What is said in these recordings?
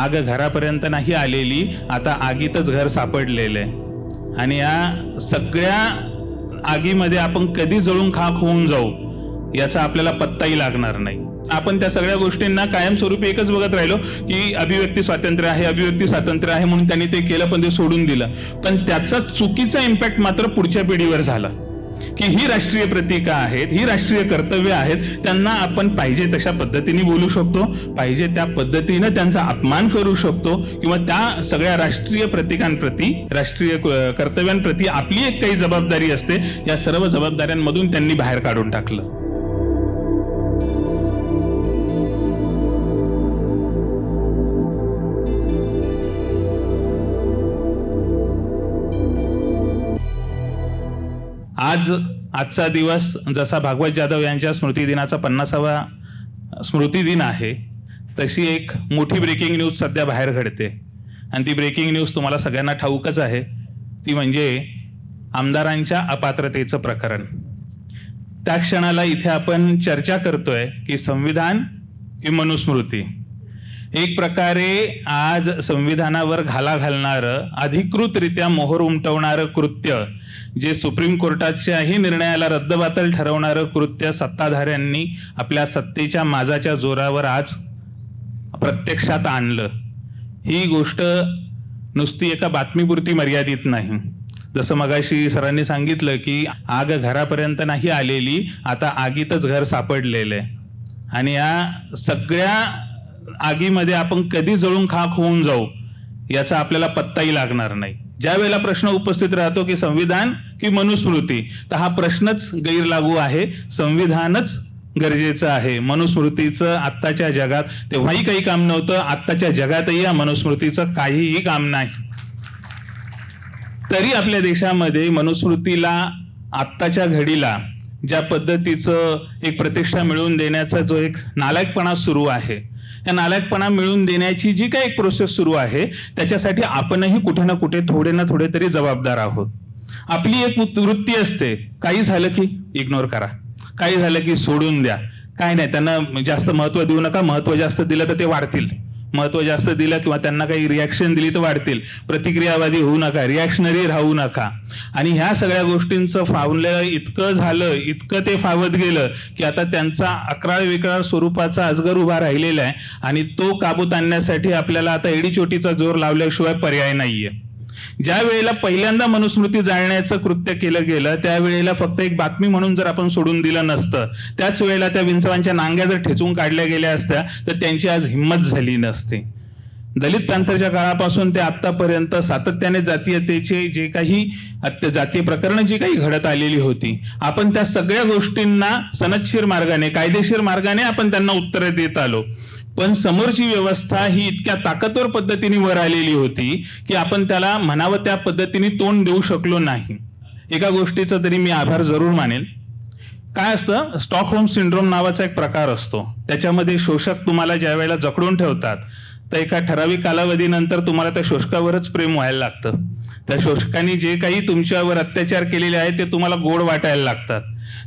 आग घरापर्यंत नाही आलेली आता आगीतच घर सापडलेलं आहे. आणि या सगळ्या आगीमध्ये आपण कधी जळून खाक होऊन जाऊ याचा आपल्याला पत्ताही लागणार नाही. आपण त्या सगळ्या गोष्टींना कायमस्वरूपी एकच बघत राहिलो की अभिव्यक्ती स्वातंत्र्य आहे अभिव्यक्ती स्वातंत्र्य आहे म्हणून त्यांनी ते केलं पण ते सोडून दिलं. पण त्याचा चुकीचा इम्पॅक्ट मात्र पुढच्या पिढीवर झाला. की ही राष्ट्रीय प्रतीकं आहेत ही राष्ट्रीय कर्तव्य आहेत त्यांना आपण पाहिजे तशा पद्धतीने बोलू शकतो पाहिजे त्या पद्धतीनं त्यांचा अपमान करू शकतो किंवा त्या सगळ्या राष्ट्रीय प्रतीकांप्रती राष्ट्रीय कर्तव्यांप्रती आपली एक काही जबाबदारी असते या सर्व जबाबदाऱ्यांमधून त्यांनी बाहेर काढून टाकलं. आज आजचा दिवस जसा भागवत जाधव यांच्या स्मृतिदिनाचा पन्नासावा स्मृतिदिन आहे तशी एक मोठी ब्रेकिंग न्यूज सध्या बाहेर घडते. आणि ती ब्रेकिंग न्यूज तुम्हाला सगळ्यांना ठाऊकच आहे. ती म्हणजे आमदारांच्या अपात्रतेचं प्रकरण. त्या क्षणाला इथे आपण चर्चा करतोय की संविधान की मनुस्मृती. एक प्रकारे आज संविधानावर घाला घालणारं अधिकृतरित्या मोहर उमटवणारं कृत्य जे सुप्रीम कोर्टाच्याही निर्णयाला रद्दबातल ठरवणारं कृत्य सत्ताधाऱ्यांनी आपल्या सत्तेच्या माजाच्या जोरावर आज प्रत्यक्षात आणलं. ही गोष्ट नुसती एका बातमीपुरती मर्यादित नाही. जसं मगाशी सरांनी सांगितलं की आग घरापर्यंत नाही आलेली आता आगीतच घर सापडलेलं आहे. आणि या सगळ्या आगीमध्ये आपण कधी जळून खाक होऊन जाऊ याचा आपल्याला पत्ताही लागणार नाही. ज्या वेळेला प्रश्न उपस्थित राहतो की संविधान की मनुस्मृती तर हा प्रश्नच गैरलागू आहे संविधानच गरजेचं आहे. मनुस्मृतीचं आत्ताच्या जगात तेव्हाही काही काम नव्हतं आत्ताच्या जगातही या मनुस्मृतीचं काहीही काम नाही. तरी आपल्या देशामध्ये मनुस्मृतीला आत्ताच्या घडीला ज्या पद्धतीचं एक प्रतिष्ठा मिळवून देण्याचा जो एक नालायकपणा सुरू आहे त्या नालायकपणा मिळवून देण्याची जी काही प्रोसेस सुरू आहे त्याच्यासाठी आपणही कुठे ना कुठे थोडे ना थोडे तरी जबाबदार आहोत. आपली एक वृत्ती असते काही झालं की इग्नोर करा. काही झालं की सोडून द्या. काय नाही त्यांना जास्त महत्त्व देऊ नका महत्त्व जास्त दिलं तर ते वाढतील. महत्त्व जास्त दिलं किंवा त्यांना काही रिॲक्शन दिली तर वाढतील. प्रतिक्रियावादी होऊ नका रिॲक्शनरी राहू नका. आणि ह्या सगळ्या गोष्टींचं फावलेलं इतकं झालं इतकं ते फावत गेलं की आता त्यांचा अकराळ विकराळ स्वरूपाचा अजगर उभा राहिलेला आहे आणि तो काबूत आणण्यासाठी आपल्याला आता एडीचोटीचा जोर लावल्याशिवाय पर्याय नाहीये. ज्या वेळेला पहिल्यांदा मनुस्मृती जाळण्याचं कृत्य केलं गेलं त्यावेळेला फक्त एक बातमी म्हणून जर आपण सोडून दिलं नसतं त्याच वेळेला त्या विंचवांच्या नांग्या जर ठेचून काढल्या गेल्या असत्या तर त्यांची आज हिंमत झाली नसती. दलित पॅंथरच्या काळापासून ते आतापर्यंत सातत्याने जातीयतेचे जे काही जातीय प्रकरणं जी काही घडत आलेली होती आपण त्या सगळ्या गोष्टींना सनदशीर मार्गाने कायदेशीर मार्गाने आपण त्यांना उत्तरं देत आलो. पण समोरची व्यवस्था ही इतक्या ताकदवर पद्धतीने वर आलेली होती की आपण त्याला म्हणावं त्या पद्धतीने तोंड देऊ शकलो नाही. एका गोष्टीचा तरी मी आभार जरूर मानेल काय असतं? स्टॉकहोम सिंड्रोम नावाचा एक प्रकार असतो. त्याच्यामध्ये शोषक तुम्हाला ज्या वेळेला जखडून ठेवतात तर एका ठराविक कालावधीनंतर तुम्हाला त्या शोषकावरच प्रेम व्हायला लागतं. त्या शोषकांनी जे काही तुमच्यावर अत्याचार केलेले आहेत ते तुम्हाला गोड वाटायला लागतात.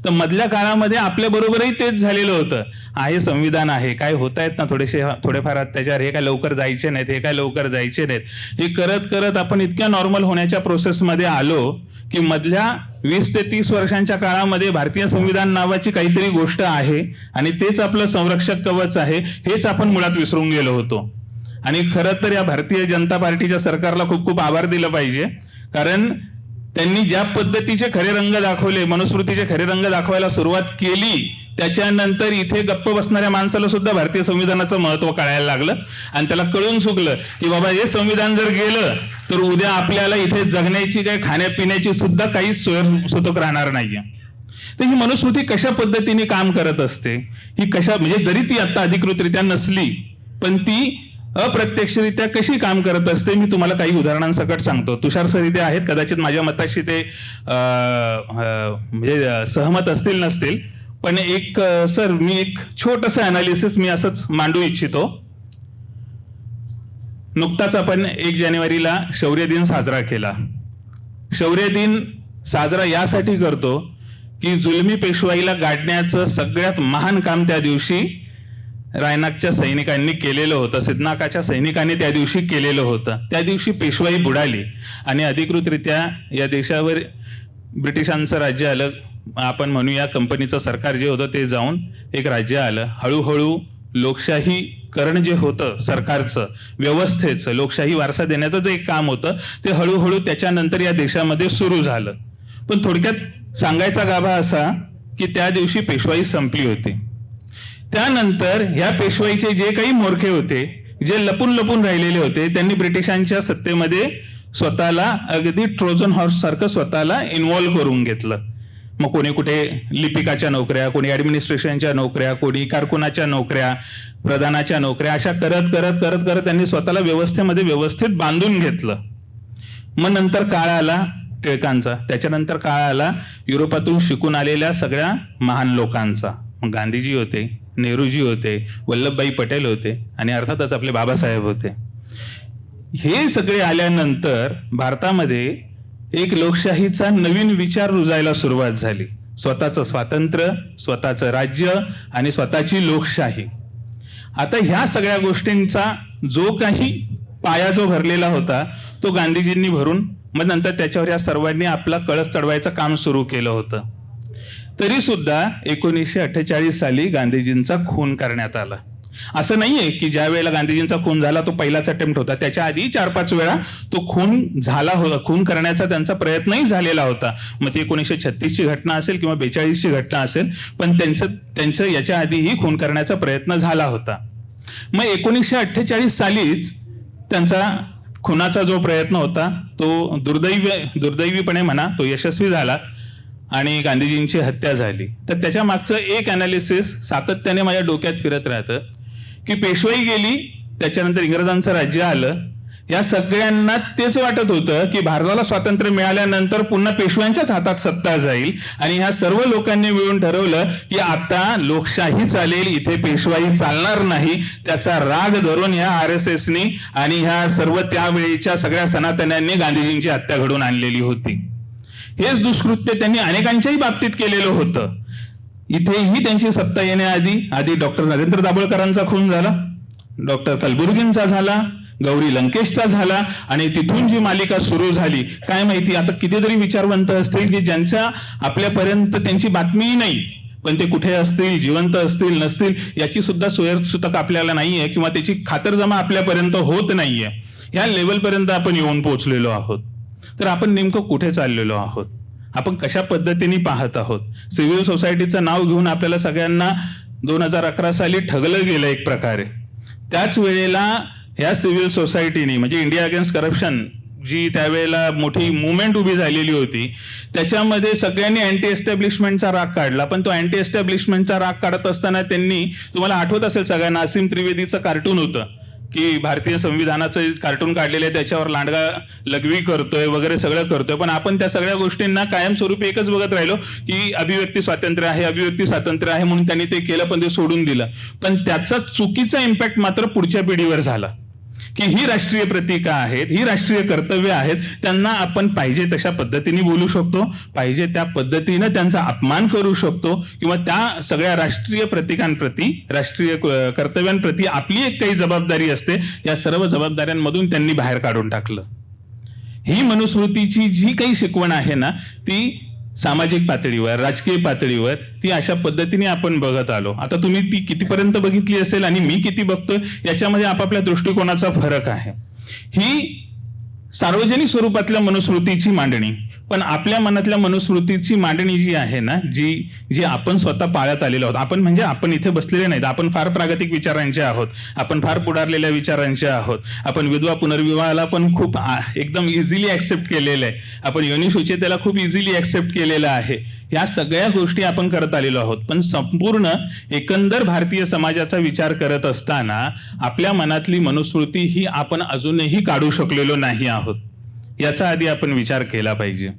तर मधल्या काळामध्ये आपल्या बरोबरही तेच झालेलं होतं. आहे संविधान आहे. काय होत आहेत ना थोडेसे थोडेफार अत्याचार हे काय लवकर जायचे नाहीत हे काय लवकर जायचे नाहीत. हे करत करत आपण इतक्या नॉर्मल होण्याच्या प्रोसेसमध्ये आलो की मधल्या वीस ते तीस वर्षांच्या काळामध्ये भारतीय संविधान नावाची काहीतरी गोष्ट आहे आणि तेच आपलं संरक्षक कवच आहे हेच आपण मुळात विसरून गेलो होतो. आणि खरं तर या भारतीय जनता पार्टीच्या सरकारला खूप खूप आभार दिलं पाहिजे. कारण त्यांनी ज्या पद्धतीचे खरे रंग दाखवले मनुस्मृतीचे खरे रंग दाखवायला सुरुवात केली त्याच्यानंतर इथे गप्प बसणाऱ्या माणसाला सुद्धा भारतीय संविधानाचं महत्त्व कळायला लागलं. आणि त्याला कळून चुकलं की बाबा हे संविधान जर गेलं तर उद्या आपल्याला इथे जगण्याची काय खाण्यापिण्याची सुद्धा काहीच सोय सुतक राहणार नाहीये. तर ही मनुस्मृती कशा पद्धतीने काम करत असते? ही कशा म्हणजे जरी ती आता अधिकृतरित्या नसली पण ती अप्रत्यक्षरित्या कशी काम करत असते मी तुम्हाला काही उदाहरणांसकट सांगतो. तुषार सर इथे आहेत कदाचित माझ्या मताशी ते म्हणजे सहमत असतील नसतील. पण एक सर मी एक छोटंसं अनालिसिस मी असंच मांडू इच्छितो. नुकताच आपण एक जानेवारीला शौर्य दिन साजरा केला. शौर्य दिन साजरा यासाठी करतो की जुलमी पेशवाईला गाडण्याचं सगळ्यात महान काम त्या दिवशी रायनाकच्या सैनिकांनी केलेलं होतं सिद्धनाकाच्या सैनिकांनी त्या दिवशी केलेलं होतं. त्या दिवशी पेशवाई बुडाली आणि अधिकृतरित्या या देशावर ब्रिटिशांचं राज्य आलं. आपण म्हणूया कंपनीचं सरकार जे होतं ते जाऊन एक राज्य आलं. हळूहळू लोकशाहीकरण जे होतं सरकारचं व्यवस्थेचं लोकशाही वारसा देण्याचं जे एक काम होतं ते हळूहळू त्याच्यानंतर या देशामध्ये सुरू झालं. पण थोडक्यात सांगायचा गाभा असा की त्या दिवशी पेशवाई संपली होती. त्यानंतर ह्या पेशवाईचे जे काही मोरखे होते जे लपून लपून राहिलेले होते त्यांनी ब्रिटिशांच्या सत्तेमध्ये स्वतःला अगदी ट्रोजन हॉर्स सारखं स्वतःला इन्व्हॉल्व्ह करून घेतलं. मग कोणी कुठे लिपिकाच्या नोकऱ्या कोणी ऍडमिनिस्ट्रेशनच्या नोकऱ्या कोणी कारकुनाच्या नोकऱ्या प्रधानाच्या नोकऱ्या अशा करत करत करत करत त्यांनी स्वतःला व्यवस्थेमध्ये व्यवस्थित बांधून घेतलं. मग नंतर काळ आला टिळकांचा. त्याच्यानंतर काळ आला युरोपातून शिकून आलेल्या सगळ्या महान लोकांचा. मग गांधीजी होते. नेहरूजी होते वल्लभभाई पटेल होते आणि अर्थातच आपले बाबासाहेब होते. हे सगळे आल्यानंतर भारतामध्ये एक लोकशाहीचा नवीन विचार रुजायला सुरुवात झाली. स्वतःचं स्वातंत्र्य स्वतःचं राज्य आणि स्वतःची लोकशाही. आता ह्या सगळ्या गोष्टींचा जो काही पाया जो भरलेला होता तो गांधीजींनी भरून मग नंतर त्याच्यावर या सर्वांनी आपला कळस चढवायचं काम सुरू केलं होतं. तरी सुद्धा एकोणीसशे अठ्ठेचाळीस साली गांधीजींचा खून करण्यात आला. असं नाहीये की ज्या वेळेला गांधीजींचा खून झाला तो पहिलाच अटेम्प्ट होता. त्याच्या आधी चार पाच वेळा तो खून झाला होता. खून करण्याचा त्यांचा प्रयत्नही झालेला होता. मग ती एकोणीसशे छत्तीसची घटना असेल किंवा बेचाळीसची घटना असेल पण त्यांचं त्यांचं याच्या आधीही खून करण्याचा प्रयत्न झाला होता. मग एकोणीसशे अठ्ठेचाळीस सालीच त्यांचा खुनाचा जो प्रयत्न होता तो दुर्दैवी दुर्दैवीपणे म्हणा तो यशस्वी झाला. आणि गांधीजींची हत्या झाली. तर त्याच्या मागचं एक अनालिसिस सातत्याने माझ्या डोक्यात फिरत राहतं की पेशवाई गेली त्याच्यानंतर इंग्रजांचं राज्य आलं. या सगळ्यांना तेच वाटत होतं की भारताला स्वातंत्र्य मिळाल्यानंतर पुन्हा पेशव्यांच्याच हातात सत्ता जाईल. आणि ह्या सर्व लोकांनी मिळून ठरवलं की आता लोकशाही चालेल इथे पेशवाई चालणार नाही. त्याचा राग धरून ह्या आर एस एसनी आणि ह्या सर्व त्यावेळीच्या सगळ्या सनातन्यांनी गांधीजींची हत्या घडून आणलेली होती. हेच दुष्कृत्य त्यांनी अनेकांच्याही बाबतीत केलेलं होतं. इथेही त्यांची सत्ता येण्याआधी आधी डॉक्टर नरेंद्र दाभोळकरांचा खून झाला डॉक्टर कलबुर्गींचा झाला गौरी लंकेशचा झाला आणि तिथून जी मालिका सुरू झाली काय माहिती आता कितीतरी विचारवंत असतील की ज्यांच्या आपल्यापर्यंत त्यांची बातमीही नाही पण ते कुठे असतील जिवंत असतील नसतील याची सुद्धा सोयरसुतक आपल्याला नाहीये किंवा त्याची खातरजमा आपल्यापर्यंत होत नाहीये. या लेवलपर्यंत आपण येऊन पोहोचलेलो आहोत. तर आपण नेमकं कुठे चाललेलो आहोत? आपण कशा पद्धतीने पाहत आहोत? सिव्हिल सोसायटीचं नाव घेऊन आपल्याला सगळ्यांना दोन हजार अकरा साली ठगलं गेलं एक प्रकारे. त्याच वेळेला ह्या सिव्हिल सोसायटीने म्हणजे इंडिया अगेन्स्ट करप्शन जी त्यावेळेला मोठी मुवमेंट उभी झालेली होती त्याच्यामध्ये सगळ्यांनी अँटी एस्टॅब्लिशमेंटचा राग काढला. पण तो अँटी एस्टॅब्लिशमेंटचा राग काढत असताना त्यांनी तुम्हाला आठवत असेल सगळ्यांना असीम त्रिवेदीचं कार्टून होतं. की भारतीय संविधानाचं कार्टून काढलेलं आहे त्याच्यावर लांडगा लघवी करतोय वगैरे सगळं करतोय. पण आपण त्या सगळ्या गोष्टींना कायमस्वरूपी एकच बघत राहिलो की अभिव्यक्ती स्वातंत्र्य आहे अभिव्यक्ती स्वातंत्र्य आहे म्हणून त्यांनी ते केलं पण ते सोडून दिलं. पण त्याचा चुकीचा इम्पॅक्ट मात्र पुढच्या पिढीवर झाला. की ही राष्ट्रीय प्रतीका आहेत ही राष्ट्रीय कर्तव्य आहेत त्यांना आपण पाहिजे तशा पद्धतीने बोलू शकतो पाहिजे त्या पद्धतीनं त्यांचा अपमान करू शकतो किंवा त्या सगळ्या राष्ट्रीय प्रतीकांप्रती राष्ट्रीय कर्तव्यांप्रती आपली एक काही जबाबदारी असते या सर्व जबाबदाऱ्यांमधून त्यांनी बाहेर काढून टाकलं. ही मनुस्मृतीची जी काही शिकवण आहे ना ती सामाजिक पातळीवर राजकीय पातळीवर ती अशा पद्धतीने आपण बघत आलो. आता तुम्ही ती कितीपर्यंत बघितली असेल आणि मी किती बघतोय याच्यामध्ये आपापल्या दृष्टिकोनाचा फरक आहे. ही सार्वजनिक स्वरूपातल्या मनुस्मृतीची मांडणी पण आपल्या मनातल्या मनुस्मृतीची मांडणी जी आहे ना जी जी आपण स्वतः पाळत आलेलो आहोत आपण म्हणजे आपण इथे बसलेले नाहीत आपण फार प्रागतिक विचारांचे आहोत आपण फार पुढारलेल्या विचारांचे आहोत आपण विधवा पुनर्विवाहाला पण खूप एकदम इझिली ऍक्सेप्ट केलेलं आहे आपण योनिशुचितेला खूप इझिली ऍक्सेप्ट केलेलं आहे या सगळ्या गोष्टी आपण करत आलेलो आहोत. पण संपूर्ण एकंदर भारतीय समाजाचा विचार करत असताना आपल्या मनातली मनुस्मृती ही आपण अजूनही काढू शकलेलो नाही आहोत. याचा आधी आपण विचार केला पाहिजे.